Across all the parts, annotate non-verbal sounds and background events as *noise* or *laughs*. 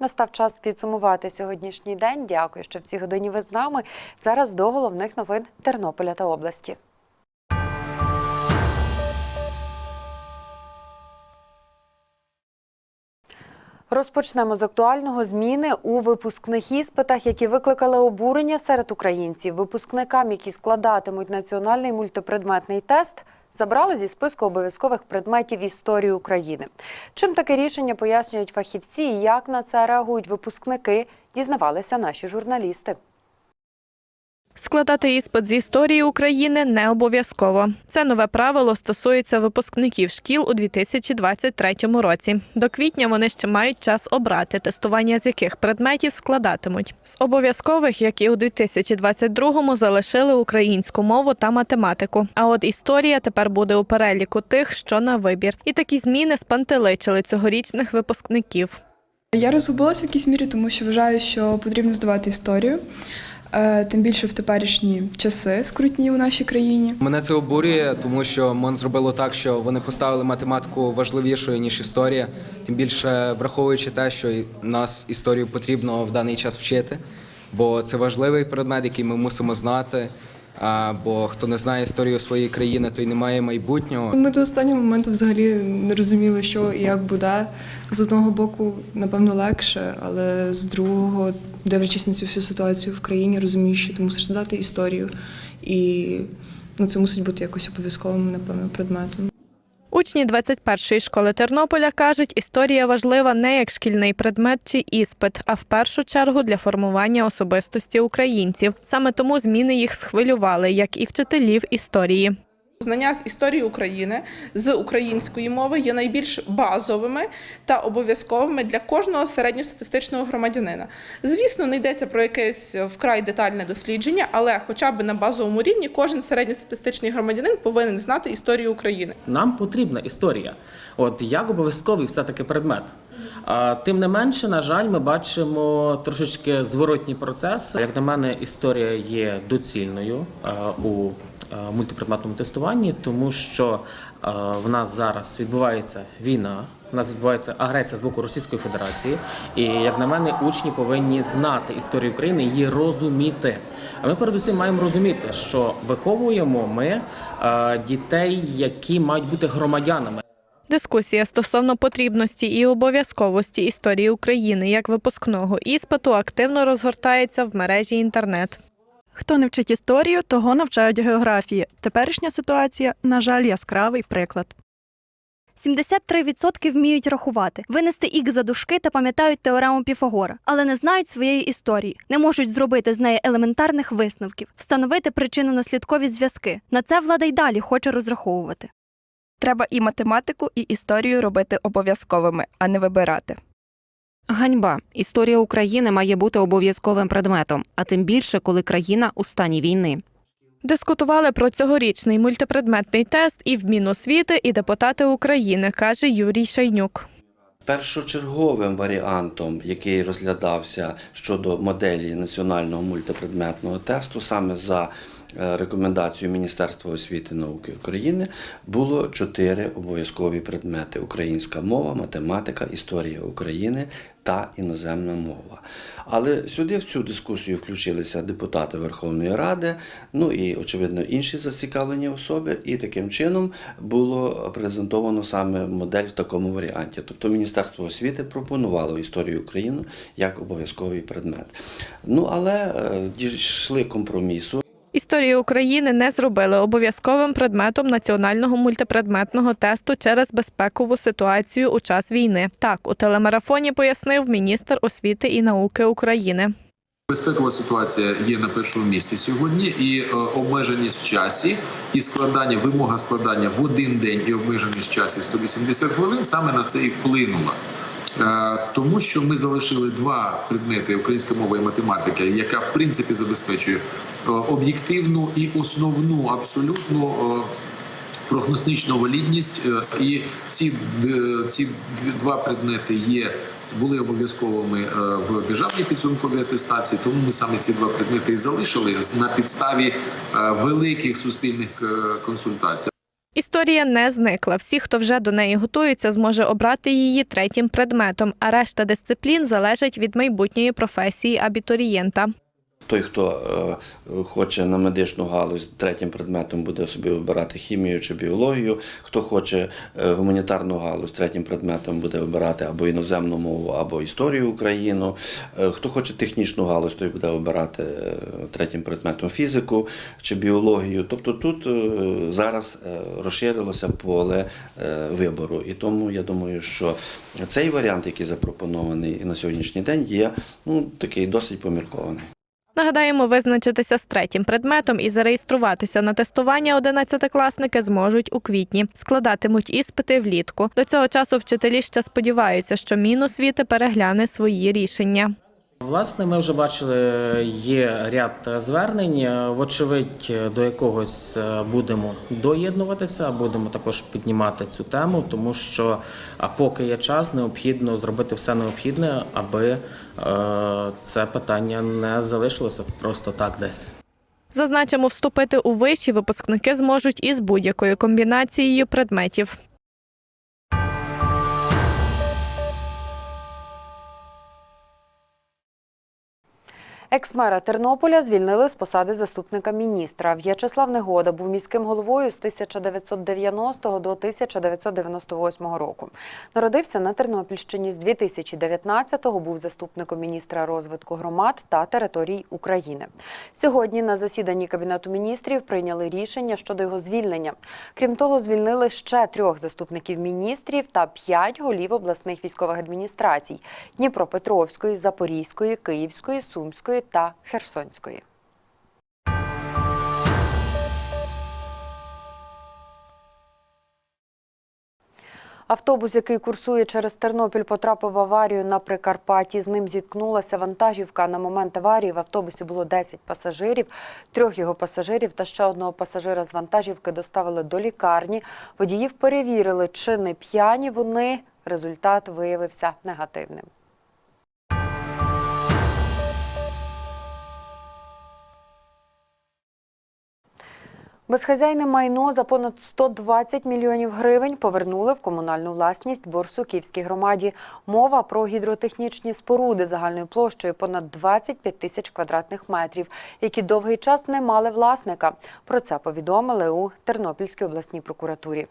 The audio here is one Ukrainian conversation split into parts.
настав час підсумувати сьогоднішній день. Дякую, що в цій годині ви з нами. Зараз до головних новин Тернополя та області. Розпочнемо з актуального зміни у випускних іспитах, які викликали обурення серед українців. Випускникам, які складатимуть національний мультипредметний тест, забрали зі списку обов'язкових предметів історії України. Чим таке рішення пояснюють фахівці і як на це реагують випускники, дізнавалися наші журналісти. Складати іспит з історії України не обов'язково. Це нове правило стосується випускників шкіл у 2023 році. До квітня вони ще мають час обрати, тестування з яких предметів складатимуть. З обов'язкових, як і у 2022-му, залишили українську мову та математику. А от історія тепер буде у переліку тих, що на вибір. І такі зміни спантеличили цьогорічних випускників. Я розгубилася в якійсь мірі, тому що вважаю, що потрібно здавати історію, тим більше в теперішні часи скрутні у нашій країні. Мене це обурює, тому що МОН зробило так, що вони поставили математику важливішою ніж історія. Тим більше враховуючи те, що нас історію потрібно в даний час вчити, бо це важливий предмет, який ми мусимо знати. А, бо хто не знає історію своєї країни, той не має майбутнього. Ми до останнього моменту взагалі не розуміли, що і як буде. З одного боку, напевно, легше, але з другого, дивлячись на цю всю ситуацію в країні, розумієш, що ти мусиш здати історію. І ну, це мусить бути якось обов'язковим, напевно, предметом. Учні 21-ї школи Тернополя кажуть, історія важлива не як шкільний предмет чи іспит, а в першу чергу для формування особистості українців. Саме тому зміни їх схвилювали, як і вчителів історії. Знання з історії України з української мови є найбільш базовими та обов'язковими для кожного середньостатистичного громадянина. Звісно, не йдеться про якесь вкрай детальне дослідження, але хоча б на базовому рівні кожен середньостатистичний громадянин повинен знати історію України. Нам потрібна історія, от як обов'язковий все-таки предмет. А, Тим не менше, на жаль, ми бачимо трошечки зворотній процес. Як на мене, історія є доцільною у мультипредметному тестуванні, тому що в нас зараз відбувається війна. У нас відбувається агресія з боку Російської Федерації, і як на мене, учні повинні знати історію України, її розуміти. А ми передусім маємо розуміти, що виховуємо ми е, дітей, які мають бути громадянами. Дискусія стосовно потрібності і обов'язковості історії України як випускного іспиту активно розгортається в мережі інтернет. Хто не вчить історію, того навчають географії. Теперішня ситуація, на жаль, яскравий приклад. 73% вміють рахувати, винести ік за дужки та пам'ятають теорему Піфагора, але не знають своєї історії, не можуть зробити з неї елементарних висновків, встановити причинно-наслідкові зв'язки. На це влада й далі хоче розраховувати. Треба і математику, і історію робити обов'язковими, а не вибирати. Ганьба. Історія України має бути обов'язковим предметом, а тим більше, коли країна у стані війни. Дискутували про цьогорічний мультипредметний тест і в Міносвіти, і депутати України, каже Юрій Шайнюк. Першочерговим варіантом, який розглядався щодо моделі національного мультипредметного тесту, саме за е, рекомендацією Міністерства освіти і науки України, було чотири обов'язкові предмети: українська мова, математика, історія України та іноземна мова. Але сюди в цю дискусію включилися депутати Верховної Ради, ну і очевидно інші зацікавлені особи. І таким чином було презентовано саме модель в такому варіанті. Тобто Міністерство освіти пропонувало історію України як обов'язковий предмет. Ну але е, дійшли компромісу. Історію України не зробили обов'язковим предметом національного мультипредметного тесту через безпекову ситуацію у час війни. Так, у телемарафоні пояснив міністр освіти і науки України. Безпекова ситуація є на першому місці сьогодні, і е, обмеженість в часі, і складання, вимога складання в один день і обмеженість в часі 180 хвилин саме на це і вплинула. Е, Тому що ми залишили два предмети українська мова і математика, яка в принципі забезпечує е, об'єктивну і основну абсолютно е, прогностичну валідність. І ці, ці два предмети є. Були обов'язковими в державній підсумковій атестації, тому ми саме ці два предмети і залишили на підставі великих суспільних консультацій. Історія не зникла. Всі, хто вже до неї готується, зможе обрати її третім предметом, а решта дисциплін залежить від майбутньої професії абітурієнта. Той, хто е, хоче на медичну галузь, третім предметом буде собі обирати хімію чи біологію. Хто хоче е, гуманітарну галузь, третім предметом буде обирати або іноземну мову, або історію України. Е, Хто хоче технічну галузь, той буде обирати е, третім предметом фізику чи біологію. Тобто тут зараз розширилося поле вибору. І тому я думаю, що цей варіант, який запропонований на сьогоднішній день, є ну, такий досить поміркований. Нагадаємо, визначитися з третім предметом і зареєструватися на тестування одинадцятикласники зможуть у квітні. Складатимуть іспити влітку. До цього часу вчителі ще сподіваються, що Міносвіти перегляне свої рішення. Власне, ми вже бачили, є ряд звернень. Вочевидь, до якогось е, будемо доєднуватися, будемо також піднімати цю тему, тому що поки є час, необхідно зробити все необхідне, аби е, це питання не залишилося просто так десь. Зазначимо, вступити у виші випускники зможуть із будь-якою комбінацією предметів. Екс-мера Тернополя звільнили з посади заступника міністра. В'ячеслав Негода був міським головою з 1990 до 1998 року. Народився на Тернопільщині з 2019-го, був заступником міністра розвитку громад та територій України. Сьогодні на засіданні Кабінету міністрів прийняли рішення щодо його звільнення. Крім того, звільнили ще трьох заступників міністрів та п'ять голів обласних військових адміністрацій Дніпропетровської, Запорізької, Київської, Сумської та Херсонської. Автобус, який курсує через Тернопіль, потрапив в аварію на Прикарпатті. З ним зіткнулася вантажівка. На момент аварії в автобусі було 10 пасажирів. Трьох його пасажирів та ще одного пасажира з вантажівки доставили до лікарні. Водіїв перевірили, чи не п'яні вони. Результат виявився негативним. Безхазяйне майно за понад 120 мільйонів гривень повернули в комунальну власність Борсуківській громаді. Мова про гідротехнічні споруди загальною площею понад 25 тисяч квадратних метрів, які довгий час не мали власника. Про це повідомили у Тернопільській обласній прокуратурі.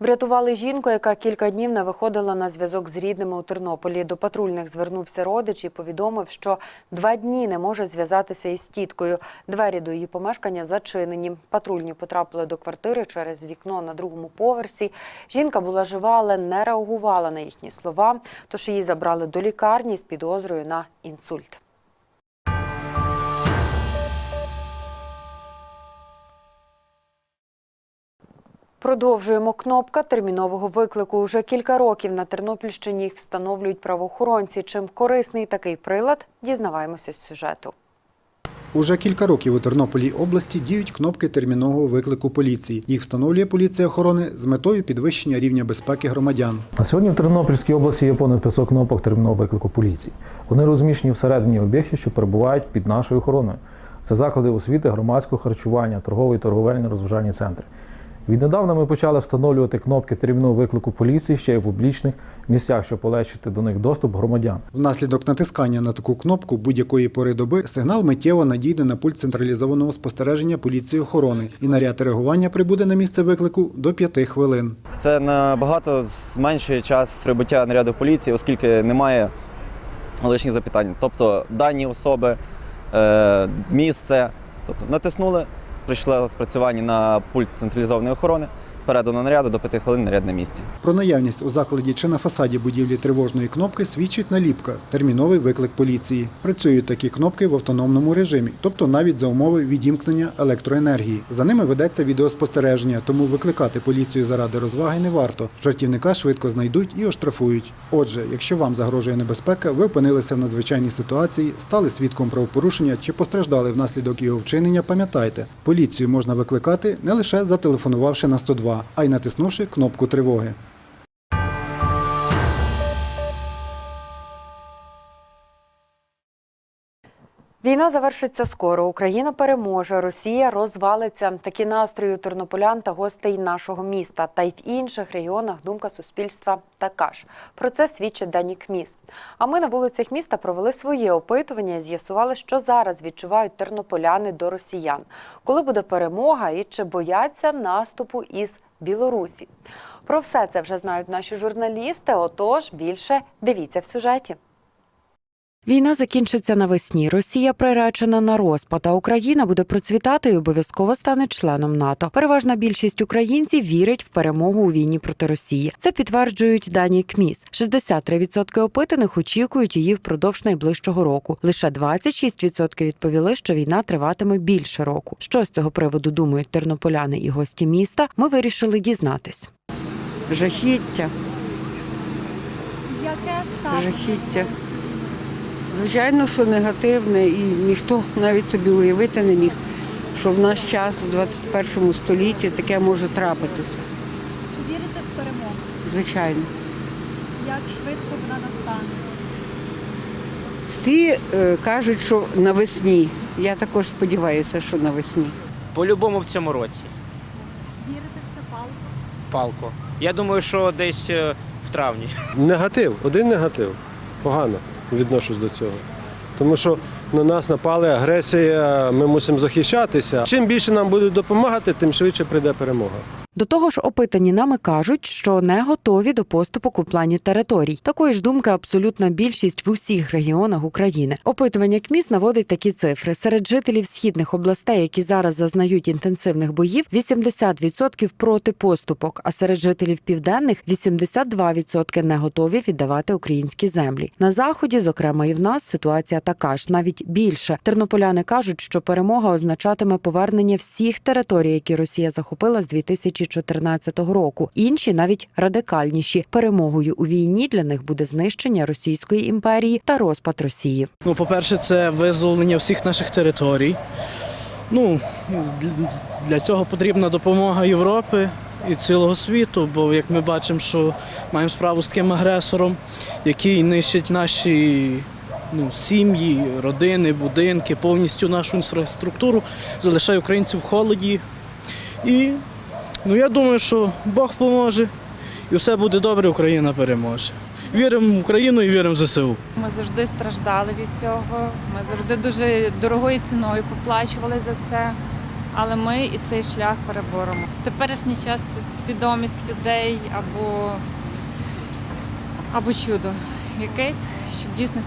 Врятували жінку, яка кілька днів не виходила на зв'язок з рідними у Тернополі. До патрульних звернувся родич і повідомив, що два дні не може зв'язатися із тіткою. Двері до її помешкання зачинені. Патрульні потрапили до квартири через вікно на другому поверсі. Жінка була жива, але не реагувала на їхні слова. Тож її забрали до лікарні з підозрою на інсульт. Продовжуємо кнопка термінового виклику. Уже кілька років на Тернопільщині їх встановлюють правоохоронці. Чим корисний такий прилад, дізнаваємося з сюжету. Уже кілька років у Тернополі області діють кнопки термінового виклику поліції. Їх встановлює поліція охорони з метою підвищення рівня безпеки громадян. На сьогодні в Тернопільській області є понад 500 кнопок термінового виклику поліції. Вони розміщені всередині об'єктів, що перебувають під нашою охороною. Це заклади освіти, громадського харчування, торговий, торговельні розважальні центри. Віднедавна ми почали встановлювати кнопки термінового виклику поліції ще й у публічних місцях, щоб полегшити до них доступ громадян. Внаслідок натискання на таку кнопку будь-якої пори доби сигнал миттєво надійде на пульт централізованого спостереження поліції охорони, і наряд реагування прибуде на місце виклику до 5 хвилин. Це набагато зменшує час прибуття наряду поліції, оскільки немає лишніх запитань. Тобто дані особи, е, місце. Тобто натиснули, прийшло спрацювання на пульт централізованої охорони, передано наряду до 5 хвилин наряд на місці. Про наявність у закладі чи на фасаді будівлі тривожної кнопки свідчить наліпка терміновий виклик поліції. Працюють такі кнопки в автономному режимі, тобто навіть за умови відімкнення електроенергії. За ними ведеться відеоспостереження, тому викликати поліцію заради розваги не варто. Жартівника швидко знайдуть і оштрафують. Отже, якщо вам загрожує небезпека, ви опинилися в надзвичайній ситуації, стали свідком правопорушення чи постраждали внаслідок його вчинення, пам'ятайте, поліцію можна викликати не лише зателефонувавши на 102, а й натиснувши кнопку тривоги. Війна завершиться скоро. Україна переможе, Росія розвалиться. Такі настрої у тернополян та гостей нашого міста. Та й в інших регіонах думка суспільства така ж. Про це свідчить Дані КМІС. А ми на вулицях міста провели своє опитування і з'ясували, що зараз відчувають тернополяни до росіян. Коли буде перемога і чи бояться наступу із Білорусі. Про все це вже знають наші журналісти. Отож, більше дивіться в сюжеті. Війна закінчиться навесні. Росія приречена на розпад, а Україна буде процвітати і обов'язково стане членом НАТО. Переважна більшість українців вірить в перемогу у війні проти Росії. Це підтверджують дані КМІС. 63% опитаних очікують її впродовж найближчого року. Лише 26% відповіли, що війна триватиме більше року. Що з цього приводу думають тернополяни і гості міста? Ми вирішили дізнатись. Жахіття, Яке жахіття. Звичайно, що негативне, і ніхто навіть собі уявити не міг, що в наш час, в 21 столітті, таке може трапитися. Чи вірите в перемогу? Звичайно. Як швидко вона настане? Всі е, кажуть, що навесні. Я також сподіваюся, що навесні. По-любому в цьому році. Вірите в це палко? Палко. Я думаю, що десь е, в травні. Негатив, один негатив. Погано відношусь до цього. Тому що на нас напали агресія, ми мусимо захищатися. Чим більше нам будуть допомагати, тим швидше прийде перемога. До того ж, опитані нами кажуть, що не готові до поступок у плані територій. Такої ж думки абсолютна більшість в усіх регіонах України. Опитування КМІС наводить такі цифри: серед жителів східних областей, які зараз зазнають інтенсивних боїв, 80% проти поступок. А серед жителів південних 82% не готові віддавати українські землі. На заході, зокрема, і в нас ситуація така ж, навіть більше. Тернополяни кажуть, що перемога означатиме повернення всіх територій, які Росія захопила з 2014 року. Інші навіть радикальніші. Перемогою у війні для них буде знищення Російської імперії та розпад Росії. Ну, по-перше, це визволення всіх наших територій. Ну, для цього потрібна допомога Європи і цілого світу, бо як ми бачимо, що маємо справу з таким агресором, який нищить наші ну, сім'ї, родини, будинки, повністю нашу інфраструктуру, залишає українців в холоді. І ну, я думаю, що Бог поможе, і все буде добре, Україна переможе. Віримо в Україну і віримо в ЗСУ. Ми завжди страждали від цього. Ми завжди дуже дорогою ціною поплачували за це. Але ми і цей шлях переборемо. Теперішній час це свідомість людей або, або чудо якесь, щоб дійсно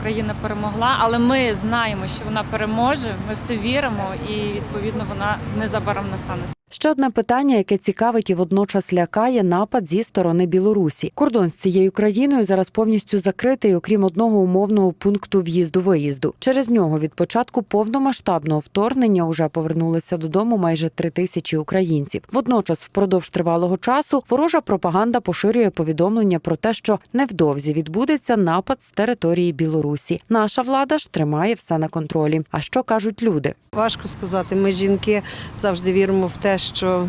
Україна перемогла. Але ми знаємо, що вона переможе. Ми в це віримо, і відповідно вона незабаром настане. Ще одне питання, яке цікавить і водночас лякає напад зі сторони Білорусі. Кордон з цією країною зараз повністю закритий, окрім одного умовного пункту в'їзду-виїзду. Через нього від початку повномасштабного вторгнення уже повернулися додому майже три тисячі українців. Водночас, впродовж тривалого часу, ворожа пропаганда поширює повідомлення про те, що невдовзі відбудеться напад з території Білорусі. Наша влада ж тримає все на контролі. А що кажуть люди? Важко сказати. Ми жінки завжди віримо в те, що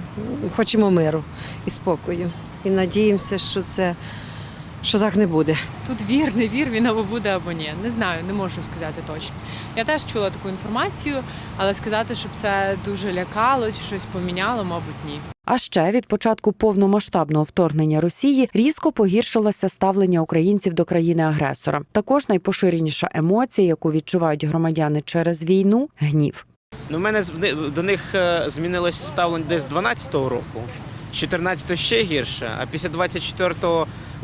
хочемо миру і спокою. І надіємося, що це що так не буде. Тут вір, не вір, він або буде, або ні. Не знаю, не можу сказати точно. Я теж чула таку інформацію, але сказати, щоб це дуже лякало чи щось поміняло, мабуть, ні. А ще від початку повномасштабного вторгнення Росії різко погіршилося ставлення українців до країни-агресора. Також найпоширеніша емоція, яку відчувають громадяни через війну гнів. Ну, в мене до них е, змінилося ставлення десь з 12-го року. З 14-го ще гірше, а після 24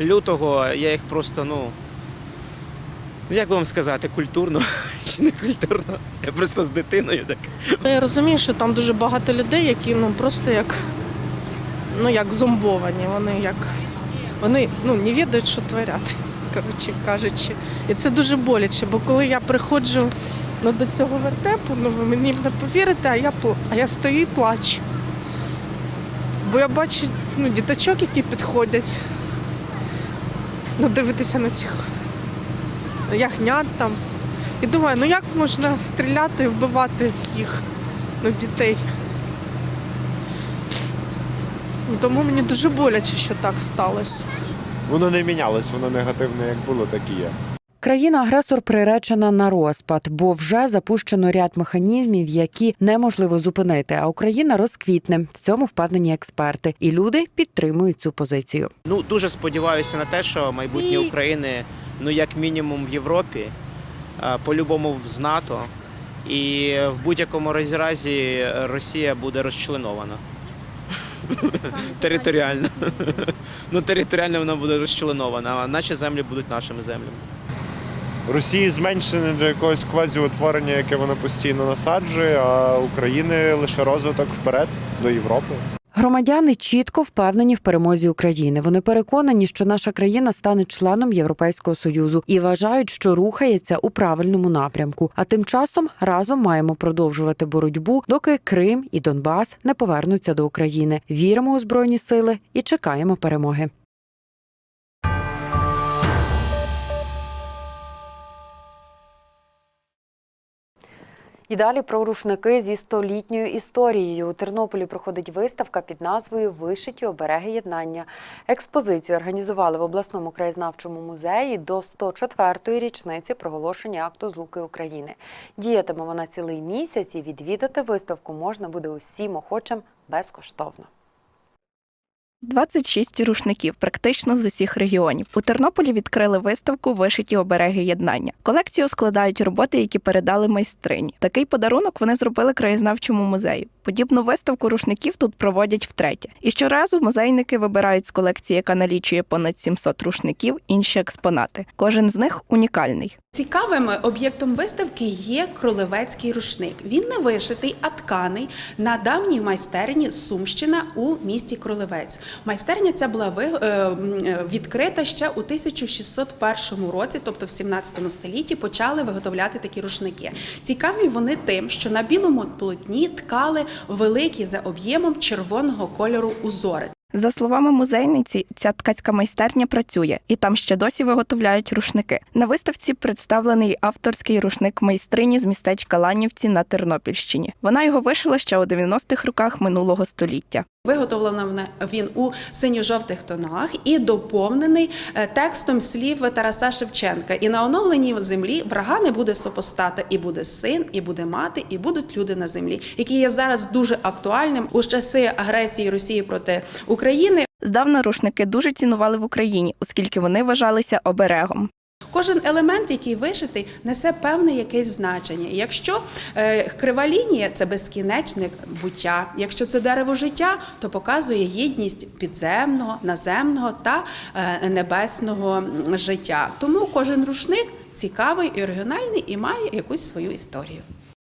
лютого я їх просто, ну. Ну, як би вам сказати, культурно *laughs* чи не культурно? Я просто з дитиною так. Я розумію, що там дуже багато людей, які ну просто як ну як зомбовані. Вони як вони ну не відають, що творять, *laughs* коротше кажучи. І це дуже боляче, бо коли я приходжу ну, до цього вертепу, ну ви мені не повірите, а я а я стою і плачу. Бо я бачу ну, діточок, які підходять. Ну, дивитися на цих ягнят там. І думаю, ну як можна стріляти і вбивати їх, ну, дітей. Ну, Тому мені дуже боляче, що так сталося. Воно не мінялось, воно негативне як було, так і є. Країна-агресор приречена на розпад, бо вже запущено ряд механізмів, які неможливо зупинити. А Україна розквітне. В цьому впевнені експерти, і люди підтримують цю позицію. Ну дуже сподіваюся на те, що майбутнє України, ну як мінімум в Європі, е, по-любому з НАТО, і в будь-якому разі разі Росія буде розчленована. Територіально. Ну, територіально вона буде розчленована, а наші землі будуть нашими землями. Росії зменшене до якогось квазіутворення, яке вона постійно насаджує, а України лише розвиток вперед до Європи. Громадяни чітко впевнені в перемозі України. Вони переконані, що наша країна стане членом Європейського союзу і вважають, що рухається у правильному напрямку. А тим часом разом маємо продовжувати боротьбу, доки Крим і Донбас не повернуться до України. Віримо у збройні сили і чекаємо перемоги. І далі про рушники зі столітньою історією. У Тернополі проходить виставка під назвою Вишиті обереги єднання. Експозицію організували в обласному краєзнавчому музеї до 104-ї річниці проголошення акту злуки України. Діятиме вона цілий місяць і відвідати виставку можна буде усім охочим безкоштовно. 26 рушників, практично з усіх регіонів. У Тернополі відкрили виставку Вишиті обереги єднання. Колекцію складають роботи, які передали майстрині. Такий подарунок вони зробили краєзнавчому музею. Подібну виставку рушників тут проводять втретє. І щоразу музейники вибирають з колекції, яка налічує понад 700 рушників, інші експонати. Кожен з них унікальний. Цікавим об'єктом виставки є кролевецький рушник. Він не вишитий, а тканий на давній майстерні Сумщина у місті Кролевець. Майстерня ця була е, е, відкрита ще у 1601 році, тобто в 17 столітті, почали виготовляти такі рушники. Цікаві вони тим, що на білому полотні ткали великі за об'ємом червоного кольору узори. За словами музейниці, ця ткацька майстерня працює, і там ще досі виготовляють рушники. На виставці представлений авторський рушник майстрині з містечка Ланівці на Тернопільщині. Вона його вишила ще у 90-х роках минулого століття. Виготовлено він у синьо-жовтих тонах і доповнений е, текстом слів Тараса Шевченка. І на оновленій землі врага не буде супостата, і буде син, і буде мати, і будуть люди на землі, який є зараз дуже актуальним у часи агресії Росії проти України. Здавна рушники дуже цінували в Україні, оскільки вони вважалися оберегом. Кожен елемент, який вишитий, несе певне якесь значення. Якщо е, крива лінія це безкінечник буття. Якщо це дерево життя, то показує єдність підземного, наземного та е, небесного життя. Тому кожен рушник цікавий і оригінальний і має якусь свою історію.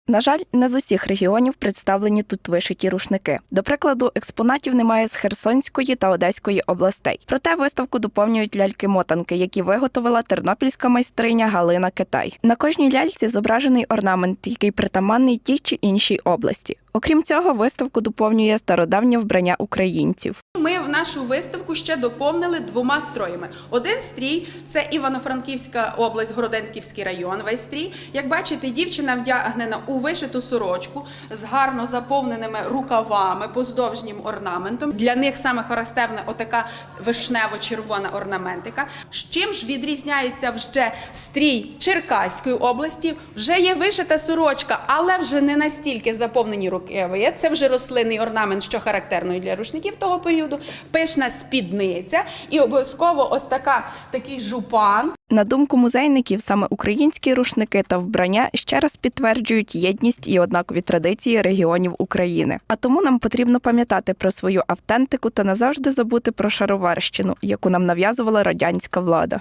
На жаль, не з усіх регіонів представлені тут вишиті рушники. До прикладу, експонатів немає з Херсонської та Одеської областей. Проте виставку доповнюють ляльки-мотанки, які виготовила тернопільська майстриня Галина Китай. На кожній ляльці зображений орнамент, який притаманний тій чи іншій області. Окрім цього, виставку доповнює стародавнє вбрання українців. Ми в нашу виставку ще доповнили двома строями. Один стрій це Івано-Франківська область, Городенківський район. Весь стрій. Як бачите, дівчина вдягнена у вишиту сорочку з гарно заповненими рукавами, поздовжнім орнаментом. Для них саме характерна отака вишнево-червона орнаментика. З чим ж відрізняється вже стрій Черкаської області? Вже є вишита сорочка, але вже не настільки заповнені рукави. Це вже рослинний орнамент, що характерно для рушників того періоду. Пишна спідниця і обов'язково ось така такий жупан. На думку музейників, саме українські рушники та вбрання ще раз підтверджують єдність і однакові традиції регіонів України. А тому нам потрібно пам'ятати про свою автентику та назавжди забути про шароварщину, яку нам нав'язувала радянська влада.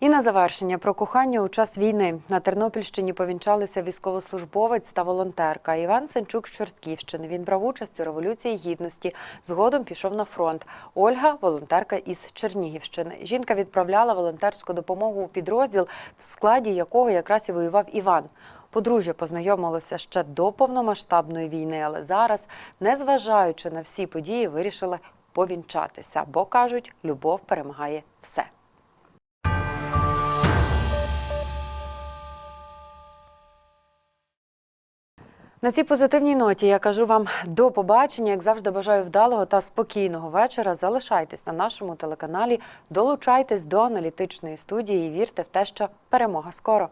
І на завершення про кохання у час війни на Тернопільщині повінчалися військовослужбовець та волонтерка Іван Сенчук з Чортківщини. Він брав участь у революції гідності. Згодом пішов на фронт. Ольга волонтерка із Чернігівщини. Жінка відправляла волонтерську допомогу у підрозділ, в складі якого якраз і воював Іван. Подружжя познайомилося ще до повномасштабної війни, але зараз, незважаючи на всі події, вирішили повінчатися, бо кажуть, любов перемагає все. На цій позитивній ноті я кажу вам до побачення. Як завжди, бажаю вдалого та спокійного вечора. Залишайтесь на нашому телеканалі, долучайтесь до аналітичної студії і вірте в те, що перемога скоро.